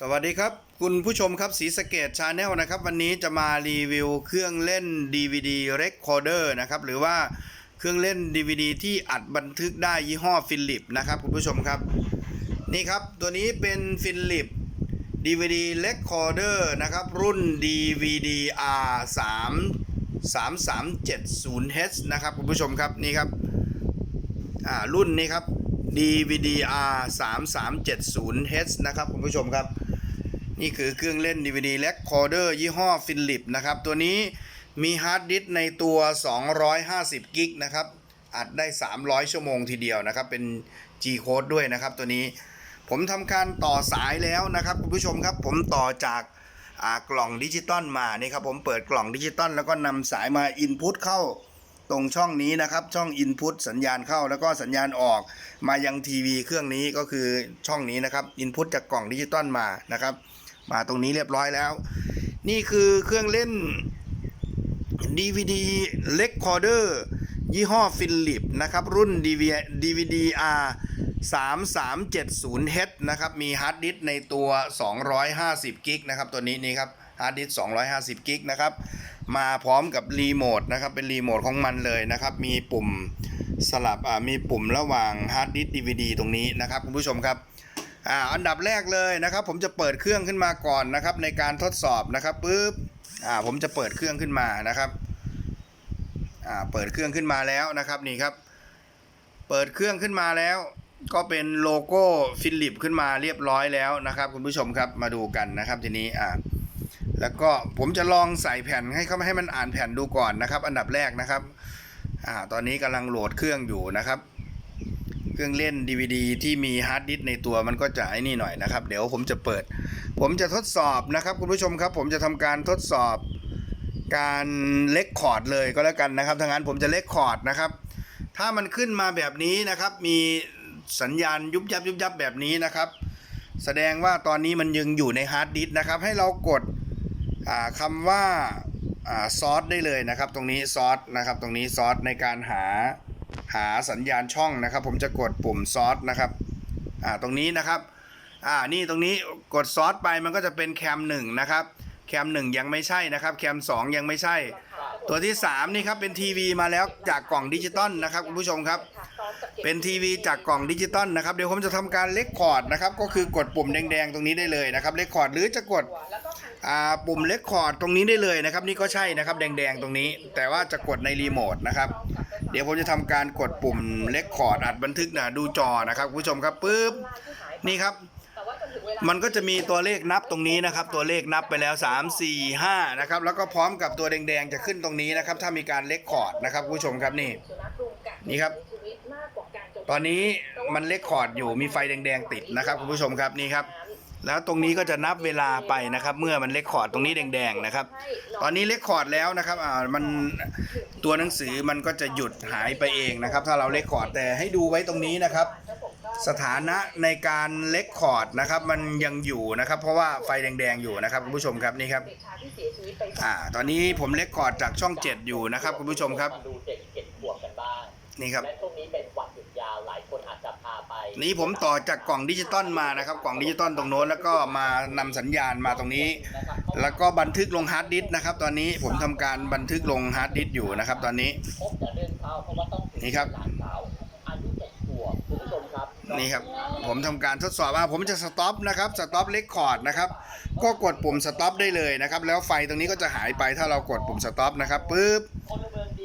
สวัสดีครับ คุณผู้ชมครับสีสเกตชาแนลนะครับ วันนี้จะมารีวิวเครื่องเล่น DVD Recorder นะครับ หรือว่าเครื่องเล่น DVD ที่อัดบันทึกได้ยี่ห้อฟิลิปนะครับ คุณผู้ชมครับ นี่ครับ ตัวนี้เป็นฟิลิป DVD Recorder นะครับ รุ่น DVD R 3 3370H นะครับ คุณผู้ชมครับนี่ครับอ่ารุ่นนี้ครับ DVDR 3370H นะครับ คุณผู้ชมครับ นี่คือเครื่องเล่น DVD Recorder ยี่ห้อฟิลิปนะครับ ตัวนี้มีฮาร์ดดิสในตัว 250 กิกนะครับ อัดได้ 300 ชั่วโมงทีเดียวนะครับ เป็น G code ด้วยนะครับตัวนี้ ผมทำการต่อสายแล้วนะครับคุณผู้ชมครับ ผมต่อจากกล่องดิจิตอลมานี่ครับผมเปิดกล่องดิจิตอลแล้วก็นำสายมาอินพุตเข้าตรงช่องนี้นะครับ ช่อง Input สัญญาณเข้าแล้วก็สัญญาณออกมายังทีวีเครื่องนี้ก็คือช่องนี้นะครับ Input จากกล่องดิจิตอลมานะครับ มาตรงนี้เรียบร้อยแล้ว นี่คือเครื่องเล่น DVD Recorder ยี่ห้อฟิลิปนะครับ รุ่น DVD R 3370H นะครับ มีฮาร์ดดิสในตัว 250 กิกนะครับ ตัวนี้นี่ครับฮาร์ดดิส250 กิกนะครับ มาพร้อมกับรีโมทนะครับ เป็นรีโมทของมันเลยนะครับ มีปุ่มสลับอ่ามีปุ่มระหว่างฮาร์ดดิสก์ DVD ตรงนี้นะครับ คุณผู้ชมครับ อ่าอันดับแรกเลยนะครับ ผมจะเปิดเครื่องขึ้นมาก่อนนะครับ ในการทดสอบนะครับปุ๊บอ่าผมจะเปิดเครื่องขึ้นมานะครับอ่าเปิดเครื่องขึ้นมาแล้วนะครับนี่ครับ เปิดเครื่องขึ้นมาแล้ว ก็เป็นโลโก้ฟิลิปขึ้นมาเรียบร้อยแล้วนะครับ คุณผู้ชมครับมาดูกันนะครับทีนี้อ่าแล้วก็ผมจะลองใส่แผ่นให้เขาให้มันอ่านแผ่นดูก่อนนะครับ อันดับแรกนะครับอ่าตอนนี้กำลังโหลดเครื่องอยู่นะครับ เครื่องเล่น DVD ที่มีฮาร์ดดิสในตัวมันก็จะไอ้นี่หน่อยนะครับ เดี๋ยวผมจะเปิด ผมจะทดสอบนะครับคุณผู้ชมครับ ผมจะทำการทดสอบการเลคคอร์ดเลยก็แล้วกันนะครับทางนั้นผมจะเลคคอร์ดนะครับ ถ้ามันขึ้นมาแบบนี้นะครับ มีสัญญาณยุบยับยุบยับแบบนี้นะครับ แสดงว่าตอนนี้มันยังอยู่ในฮาร์ดดิสนะครับ ให้เรากดอ่าคำว่าซอสได้เลยนะครับ ตรงนี้ซอสนะครับ ตรงนี้ซอสในการหา หาสัญญาณช่องนะครับ ผมจะกดปุ่มซอสนะครับอ่าตรงนี้นะครับอ่านี่ตรงนี้กดซอสไปมันก็จะเป็นแคมหนึ่งนะครับแคมหนึ่งยังไม่ใช่นะครับ แคมสองยังไม่ใช่ ตัวที่สามนี่ครับเป็นทีวีมาแล้วจากกล่องดิจิตอลนะครับคุณผู้ชมครับ เป็นทีวีจากกล่องดิจิตอลนะครับเดี๋ยวผมจะทำการเลคคอร์ดนะครับก็คือกดปุ่มแดงๆตรงนี้ได้เลยนะครับเลคคอร์ดหรือจะกดปุ่มเลคคอร์ดตรงนี้ได้เลยนะครับ นี่ก็ใช่นะครับ แดงๆตรงนี้ แต่ว่าจะกดในรีโมทนะครับ เดี๋ยวผมจะทำการกดปุ่มเลคคอร์ดอัดบันทึกนะดูจอนะครับคุณผู้ชมครับปุ๊บนี่ครับ มันก็จะมีตัวเลขนับตรงนี้นะครับ ตัวเลขนับไปแล้ว 3 4 5นะครับแล้วก็พร้อมกับตัวแดงๆจะขึ้นตรงนี้นะครับ ถ้ามีการเลคคอร์ดนะครับคุณผู้ชมครับนี่นี่ครับ ตอนนี้มันเลคคอร์ดอยู่มีไฟแดงๆติดนะครับคุณผู้ชมครับนี่ครับ แล้วตรงนี้ก็จะนับเวลาไปนะครับ เมื่อมันเลคคอร์ดตรงนี้แดงๆนะครับ ตอนนี้เลคคอร์ดแล้วนะครับอ่ามันตัวหนังสือมันก็จะหยุดหายไปเองนะครับ ถ้าเราเลคคอร์ดแต่ให้ดูไว้ตรงนี้นะครับ สถานะในการเลคคอร์ดนะครับ มันยังอยู่นะครับ เพราะว่าไฟแดงๆอยู่นะครับคุณผู้ชมครับนี่ครับอ่าตอนนี้ผมเลคคอร์ดจากช่อง 7 อยู่นะครับคุณผู้ชมครับดูเด็กเจ็ดขวบกันบ้างนี่ครับและช่วงนี้เป็น นี่ผมต่อจากกล่องดิจิตอลมานะครับ กล่องดิจิตอลตรงโน้นแล้วก็มานำสัญญาณมาตรงนี้ แล้วก็บันทึกลงฮาร์ดดิสก์นะครับ ตอนนี้ผมทำการบันทึกลงฮาร์ดดิสก์อยู่นะครับ ตอนนี้นี่ครับนี่ครับ ผมทำการทดสอบว่าผมจะสต็อปนะครับสต็อปเลคคอร์ดนะครับ ก็กดปุ่มสต็อปได้เลยนะครับ แล้วไฟตรงนี้ก็จะหายไปถ้าเรากดปุ่มสต็อปนะครับปุ๊บ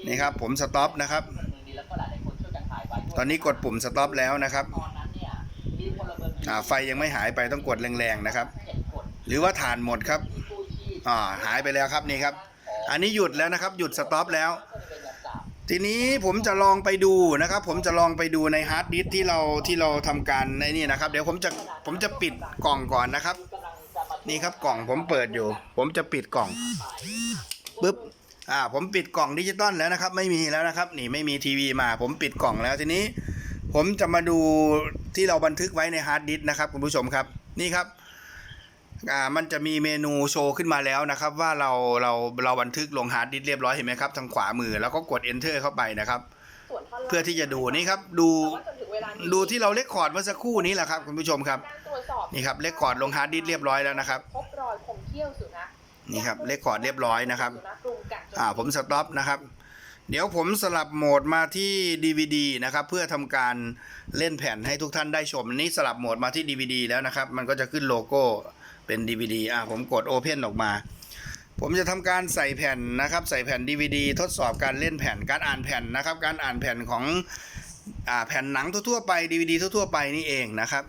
นี่ครับผมสต็อปนะครับ ตอนนี้กดปุ่มสต็อปแล้วนะครับ ไฟยังไม่หายไปต้องกดแรงๆนะครับ หรือว่าฐานหมดครับอ่าหายไปแล้วครับนี่ครับ อันนี้หยุดแล้วนะครับ หยุดสต็อปแล้ว ทีนี้ผมจะลองไปดูนะครับ ผมจะลองไปดูในฮาร์ดดิสก์ที่เราที่เราทำการในนี่นะครับ เดี๋ยวผมจะผมจะปิดกล่องก่อนนะครับ นี่ครับกล่องผมเปิดอยู่ ผมจะปิดกล่องปุ๊บอ่าผมปิดกล่องดิจิตอลแล้วนะครับ ไม่มีแล้วนะครับ นี่ไม่มีทีวีมา ผมปิดกล่องแล้วทีนี้ ผมจะมาดูที่เราบันทึกไว้ในฮาร์ดดิสก์นะครับคุณผู้ชมครับนี่ครับอ่ามันจะมีเมนูโชว์ขึ้นมาแล้วนะครับ ว่าเราเราเราบันทึกลงฮาร์ดดิสก์เรียบร้อยเห็นไหมครับทางขวามือแล้วก็กด enter เข้าไปนะครับ เพื่อที่จะดูนี่ครับดูลานี้ดูที่เราเลคคอร์ดเมื่อสักครู่นี้แหละครับคุณผู้ชมครับการตรวจสอบนี่ครับเลคคอร์ดลงฮาร์ดดิสก์เรียบร้อยแล้วนะครับพบรอยคมเขี้ยวสุนัขนี่ครับเลคคอร์ดเรียบร้อยนะครับสุนัขรุมกัดจนอ่าผมสต็อปนะครับ เดี๋ยวผมสลับโหมดมาที่ DVD นะครับ เพื่อทำการเล่นแผ่นให้ทุกท่านได้ชมนี้สลับโหมดมาที่ DVD แล้วนะครับ มันก็จะขึ้นโลโก้เป็น DVD อ่าผมกด Open ออกมา ผมจะทำการใส่แผ่นนะครับ ใส่แผ่น DVD ทดสอบการเล่นแผ่นการอ่านแผ่นนะครับ การอ่านแผ่นของอแผ่นหนังทั่วๆไป DVD ทั่วๆไปนี่เองนะครับ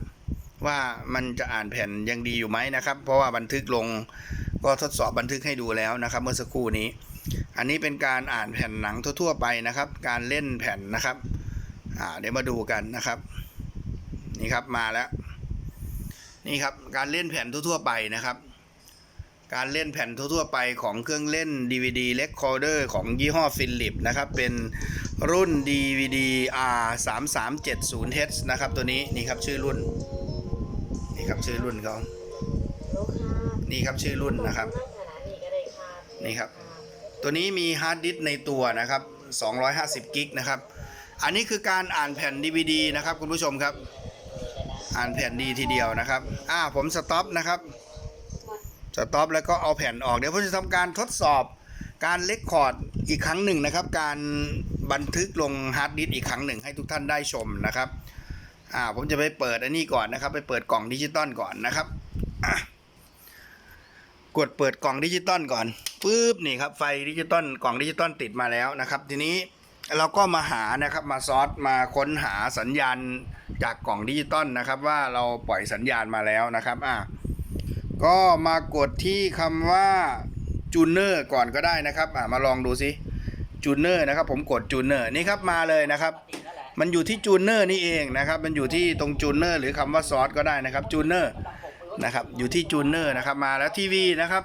ว่ามันจะอ่านแผ่นยังดีอยู่ไหมนะครับ เพราะว่าบันทึกลงก็ทดสอบบันทึกให้ดูแล้วนะครับ เมื่อสักครู่นี้ อันนี้เป็นการอ่านแผ่นหนังทั่ว ๆ ไปนะครับ การเล่นแผ่นนะครับ อ่าเดี๋ยวมาดูกันนะครับ นี่ครับมาแล้ว นี่ครับการเล่นแผ่นทั่ว ๆ ไปนะครับ การเล่นแผ่นทั่ว ๆ ไปของเครื่องเล่น DVD Recorder ของยี่ห้อฟิลิปนะครับ เป็นรุ่น DVD R 3 3 7 0 H นะครับตัวนี้นี่ครับชื่อรุ่น นี่ครับชื่อรุ่นเขานี่ครับชื่อรุ่นนะครับ นี่ครับ ตัวนี้มีฮาร์ดดิสในตัวนะครับ250กิกนะครับ อันนี้คือการอ่านแผ่น DVD นะครับคุณผู้ชมครับ อ่านแผ่นดีทีเดียวนะครับ อ่าผมสต็อปนะครับ สต็อปแล้วก็เอาแผ่นออก เดี๋ยวผมจะทำการทดสอบการเลคคอร์ดอีกครั้งหนึ่งนะครับ การบันทึกลงฮาร์ดดิสอีกครั้งหนึ่งให้ทุกท่านได้ชมนะครับ อ่าผมจะไปเปิดอันนี้ก่อนนะครับ ไปเปิดกล่องดิจิตอลก่อนนะครับอะ กดเปิดกล่องดิจิตอลก่อนปุ๊บนี่ครับไฟดิจิตอลกล่องดิจิตอลติดมาแล้วนะครับ ทีนี้เราก็มาหานะครับมาซอสมาค้นหาสัญญาณจากกล่องดิจิตอลนะครับ ว่าเราปล่อยสัญญาณมาแล้วนะครับอะก็มากดที่คำว่าจูเนอร์ก่อนก็ได้นะครับอะมาลองดูสิจูเนอร์นะครับ ผมกดจูเนอร์นี่ครับมาเลยนะครับ มันอยู่ที่จูเนอร์นี่เองนะครับ มันอยู่ที่ตรงจูเนอร์หรือคำว่าซอสก็ได้นะครับจูเนอร์ นะครับอยู่ที่จูเนอร์นะครับมาแล้วทีวีนะครับ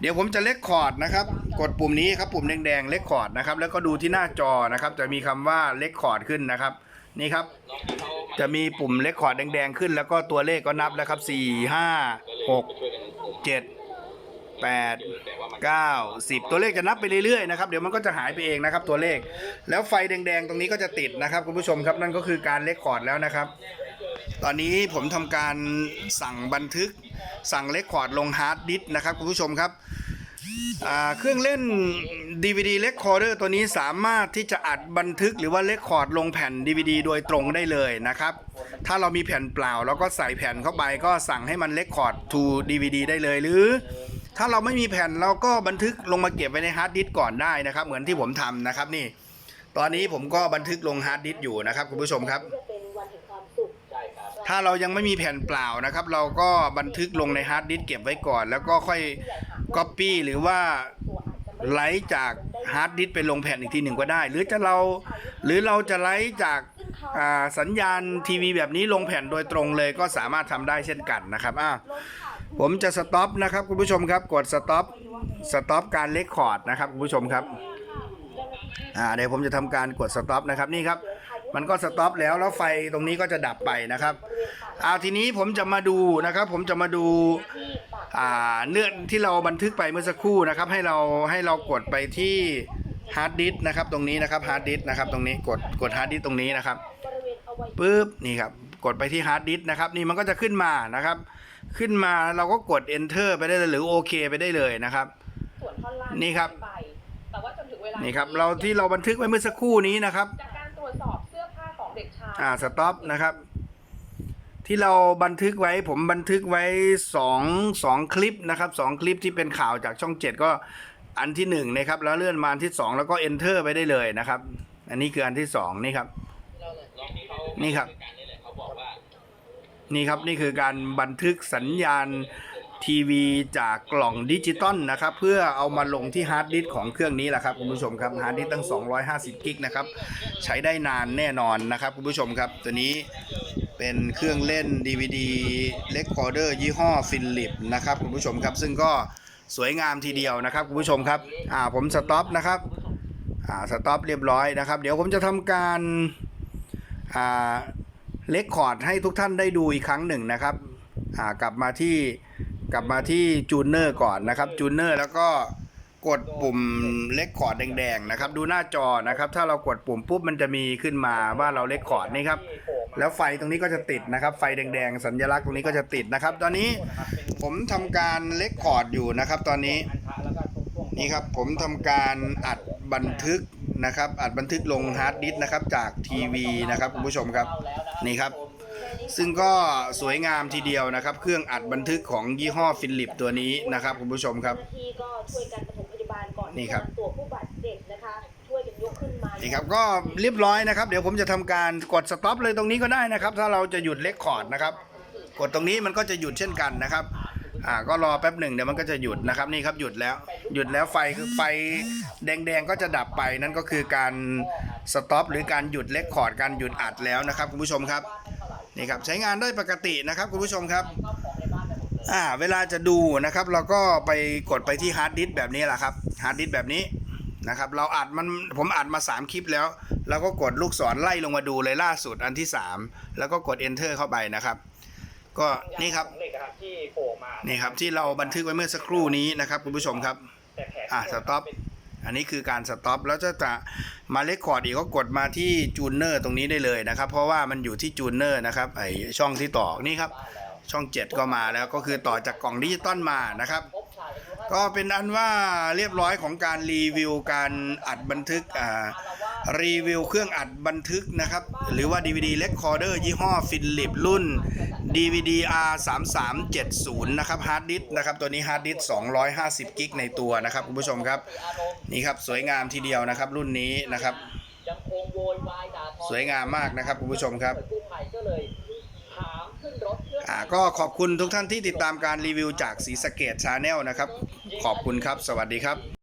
เดี๋ยวผมจะเลคคอร์ดนะครับ กดปุ่มนี้ครับปุ่มแดงๆเลคคอร์ดนะครับแล้วก็ดูที่หน้าจอนะครับ จะมีคำว่าเลคคอร์ดขึ้นนะครับ นี่ครับ จะมีปุ่มเลคคอร์ดแดงๆขึ้น แล้วก็ตัวเลขก็นับแล้วครับสี่ห้าหกเจ็ดแปดเก้าสิบตัวเลขจะนับไปเรื่อยๆนะครับเดี๋ยวมันก็จะหายไปเองนะครับตัวเลข แล้วไฟแดงๆตรงนี้ก็จะติดนะครับคุณผู้ชมครับนั่นก็คือการเลคคอร์ดแล้วนะครับ ตอนนี้ผมทำการสั่งบันทึก สั่งเลคคอร์ดลงฮาร์ดดิสก์นะครับคุณผู้ชมครับเครื่องเล่น DVD Recorder ตัวนี้สามารถที่จะอัดบันทึกหรือว่าเลคคอร์ดลงแผ่น DVD โดยตรงได้เลยนะครับ ถ้าเรามีแผ่นเปล่าเราก็ใส่แผ่นเข้าไปก็สั่งให้มันเลคคอร์ด to DVD ได้เลยหรือ ถ้าเราไม่มีแผ่นเราก็บันทึกลงมาเก็บไว้ในฮาร์ดดิสก์ก่อนได้นะครับ เหมือนที่ผมทำนะครับนี่ ตอนนี้ผมก็บันทึกลงฮาร์ดดิสก์อยู่นะครับคุณผู้ชมครับ ถ้าเรายังไม่มีแผ่นเปล่านะครับ เราก็บันทึกลงในฮาร์ดดิสก์เก็บไว้ก่อน แล้วก็ค่อยก๊อปปี้หรือว่าไลฟ์จากฮาร์ดดิสก์ไปลงแผ่นอีกทีหนึ่งก็ได้ หรือจะเราหรือเราจะไลฟ์จากสัญญาณทีวีแบบนี้ลงแผ่นโดยตรงเลยก็สามารถทำได้เช่นกันนะครับอะผมจะสต็อปนะครับคุณผู้ชมครับกดสต็อปสต็อปการเลคคอร์ดนะครับคุณผู้ชมครับอ่าเดี๋ยวผมจะทำการกดสต็อปนะครับนี่ครับ มันก็สต็อปแล้วแล้วไฟตรงนี้ก็จะดับไปนะครับเอาทีนี้ผมจะมาดูนะครับ ผมจะมาดูที่ปากอ่าเนื้อที่เราบันทึกไปเมื่อสักครู่นะครับ ให้เราให้เรากดไปที่ฮาร์ดดิสก์นะครับตรงนี้นะครับฮาร์ดดิสก์นะครับตรงนี้กดกดฮาร์ดดิสก์ตรงนี้นะครับบริเวณอวัยวะปุ๊บนี่ครับกดไปที่ฮาร์ดดิสก์นะครับนี่มันก็จะขึ้นมานะครับ ขึ้นมาเราก็กด enter ไปได้เลยหรือโอเคไปได้เลยนะครับส่วนท่อนล่างนี่ครับไปแต่ว่าจนถึงเวลานี่ครับเราที่เราบันทึกไว้เมื่อสักครู่นี้นะครับ อ่าสต็อปนะครับ ที่เราบันทึกไว้ผมบันทึกไว้สองสองคลิปนะครับสองคลิปที่เป็นข่าวจากช่องเจ็ดก็อันที่หนึ่งนะครับ แล้วเลื่อนมาอันที่สองแล้วก็ enter ไปได้เลยนะครับ อันนี้คืออันที่สองนี่ครับ นี่ครับ นี่ครับนี่คือการบันทึกสัญญาณ ทีวีจากกล่องดิจิตอลนะครับเพื่อเอามาลงที่ฮาร์ดดิสก์ของเครื่องนี้แหละครับคุณผู้ชมครับฮาร์ดดิสก์ตั้ง 250 กิกนะครับใช้ได้นานแน่นอนนะครับคุณผู้ชมครับตัวนี้เป็นเครื่องเล่น DVD Recorder ยี่ห้อฟิลิปนะครับคุณผู้ชมครับซึ่งก็สวยงามทีเดียวนะครับคุณผู้ชมครับอ่าผมสต็อปนะครับอ่าสต็อปเรียบร้อยนะครับเดี๋ยวผมจะทำการอ่าเลคคอร์ดให้ทุกท่านได้ดูอีกครั้งหนึ่งนะครับอ่ากลับมาที่ กลับมาที่จูเนอร์ก่อนนะครับจูเนอร์แล้วก็กดปุ่มเลคคอร์ดแดงๆนะครับดูหน้าจอนะครับ ถ้าเรากดปุ่มปุ๊บมันจะมีขึ้นมาว่าเราเลคคอร์ดนี่ครับแล้วไฟตรงนี้ก็จะติดนะครับ ไฟแดงๆสัญลักษณ์ตรงนี้ก็จะติดนะครับ ตอนนี้ผมทำการเลคคอร์ดอยู่นะครับ ตอนนี้นี่ครับผมทำการอัดบันทึกนะครับ อัดบันทึกลงฮาร์ดดิสก์นะครับจากทีวีนะครับคุณผู้ชมครับนี่ครับ ซึ่งก็สวยงามทีเดียวนะครับ เครื่องอัดบันทึกของยี่ห้อฟิลิปตัวนี้นะครับคุณผู้ชมครับเจ้าหน้าที่ก็ช่วยกันปฐมพยาบาลก่อนนี่ที่ครัจะบนำตัวผู้บาดเจ็บนะคะช่วยกันยกขึ้นมานี่ครับก็เรียบร้อยนะครับ เดี๋ยวผมจะทำการกดสต็อปเลยตรงนี้ก็ได้นะครับ ถ้าเราจะหยุดเลคคอร์ดนะครับ กดตรงนี้มันก็จะหยุดเช่นกันนะครับอ่าก็รอแป๊บหนึ่งเดี๋ยวมันก็จะหยุดนะครับนี่ครับหยุดแล้วหยุดแล้วไฟคือไฟแดงๆก็จะดับไปนั่นก็คือการสต็อปหรือการหยุดเลคคอร์ดการหยุดอัดแล้วนะครับคุณผู้ชมครับ นี่ครับใช้งานได้ปกตินะครับคุณผู้ชมครับอ่าเวลาจะดูนะครับ เราก็ไปกดไปที่ฮาร์ดดิสก์แบบนี้แหละครับฮาร์ดดิสก์แบบนี้นะครับเราอัดมันผมอัดมา 3 คลิปแล้ว แล้วก็กดลูกศรไล่ลงมาดูเลยล่าสุดอันที่ 3 แล้วก็กด enter เข้าไปนะครับ ก็นี่ครับเหล็กอะครับที่โผล่มานี่ครับที่เราบันทึกไว้เมื่อสักครู่นี้นะครับคุณผู้ชมครับแต่แผลอะสต็อป อันนี้คือการสต็อปแล้วจะจะมาเลคคอร์ดอีกก็กดมาที่จูนเนอร์ตรงนี้ได้เลยนะครับ เพราะว่ามันอยู่ที่จูนเนอร์นะครับไอช่องที่ต่อนี่ครับ ช่อง 7 ก็มาแล้วก็คือต่อจากกล่องดิจิตอลมานะครับ ก็เป็นอันว่าเรียบร้อยของการรีวิวการอัดบันทึกอ่า รีวิวเครื่องอัดบันทึกนะครับ หรือว่า DVD Recorder ยี่ห้อฟิลิปรุ่น DVD R 3 3 7 0นะครับฮาร์ดดิสนะครับ ตัวนี้ฮาร์ดดิส250 กิกในตัวนะครับ คุณผู้ชมครับ นี่ครับ สวยงามทีเดียวนะครับ รุ่นนี้นะครับ สวยงามมากนะครับ คุณผู้ชมครับกู้ภัยก็เลยถามขึ้นรถเพื่ออ่าก็ขอบคุณทุกท่านที่ติดตามการรีวิวจากสีสเกตชาแนลนะครับ ขอบคุณครับ สวัสดีครับ